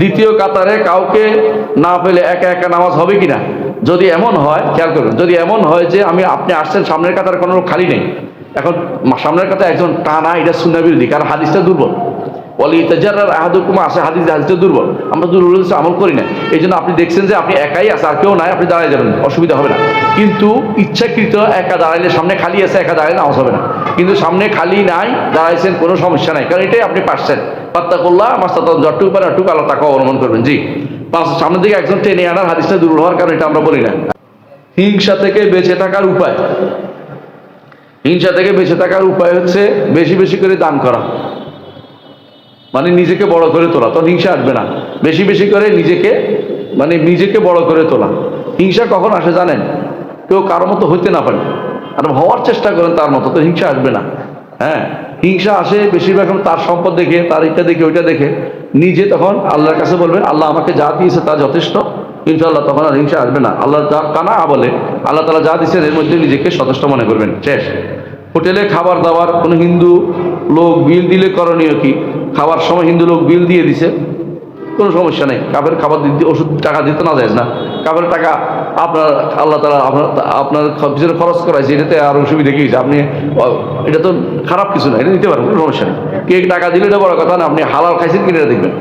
দ্বিতীয় কাতারে কাউকে না পেলে একা একা নামাজ হবে কিনা? যদি এমন হয়, খেয়াল করবেন যদি এমন হয় যে আমি, আপনি আসছেন, সামনের কাতার কোনো খালি নেই। এখন সামনের কাতারে একজন টানা, এটা সুন্না বিরোধী, কারণ হাদিসটা দুর্বল। বলি ইতাজার আহাদুকুমা, আসে হাদিস, হাদিসটা দুর্বল। আমরা দুর্বল হাদিসে আমল করি না এই জন্য আপনি দেখছেন যে আপনি একাই আছে, আর কেউ নাই, আপনি দাঁড়ায় যাবেন অসুবিধা হবে না। কিন্তু ইচ্ছাকৃত একা দাঁড়াইলে সামনে খালি আছে, একা দাঁড়াইলে নামাজ হবে না। কিন্তু সামনে খালি নাই, দাঁড়াইছেন, কোনো সমস্যা নাই। কারণ এটাই আপনি পারছেন। পাত্তা করলা মাস্তা যতটুকু পারে অটুকু আল্লাহ তাকে অবলম্বন করবেন। জি। পাঁচ সামনের দিকে একজন টেনে আনার হাদিসটা দুর্বল হওয়ার কারণ এটা আমরা বলি না। হিংসা থেকে বেঁচে থাকার উপায়। হিংসা থেকে বেঁচে থাকার উপায় হচ্ছে বেশি বেশি করে দান করা। মানে নিজেকে বড় করে তোলা। তখন হিংসা আসবে না। বেশি বেশি করে নিজেকে মানে নিজেকে বড় করে তোলা। হিংসা কখন আসে জানেন? কেউ কারও মতো হইতে না পারে। আর হওয়ার চেষ্টা করেন তার মতো, তো হিংসা আসবে না। হ্যাঁ হিংসা আসে, বেশিরভাগ তার সম্পদ দেখে, তার এটা দেখে, ওইটা দেখে। নিজে তখন আল্লাহর কাছে বলবেন, আল্লাহ আমাকে যা দিয়েছে তা যথেষ্ট। ইনশাআল্লাহ তখন আর হিংসা আসবে না। আল্লাহ যা কানা বলে আল্লাহ তালা যা দিচ্ছেন এর মধ্যে নিজেকে সচেষ্ট মনে করবেন। শেষ। হোটেলে খাবার দাবার, কোনো হিন্দু লোক বিল দিলে করণীয় কি? খাবার সময় হিন্দু লোক বিল দিয়ে দিছে, কোনো সমস্যা নেই। কাপের খাবার দিতে, ওষুধ টাকা দিতে না যায় না। কাপের টাকা আপনার, আল্লাহ তালা আপনার আপনার পিছনে খরচ করাইছে, এটাতে আর অসুবিধা কি? আপনি এটা তো খারাপ কিছু না, এটা নিতে পারেন, কোনো সমস্যা নেই কে টাকা দিলে এটা বড় কথা না, আপনি হালাল খাইছেন কিনা দেখবেন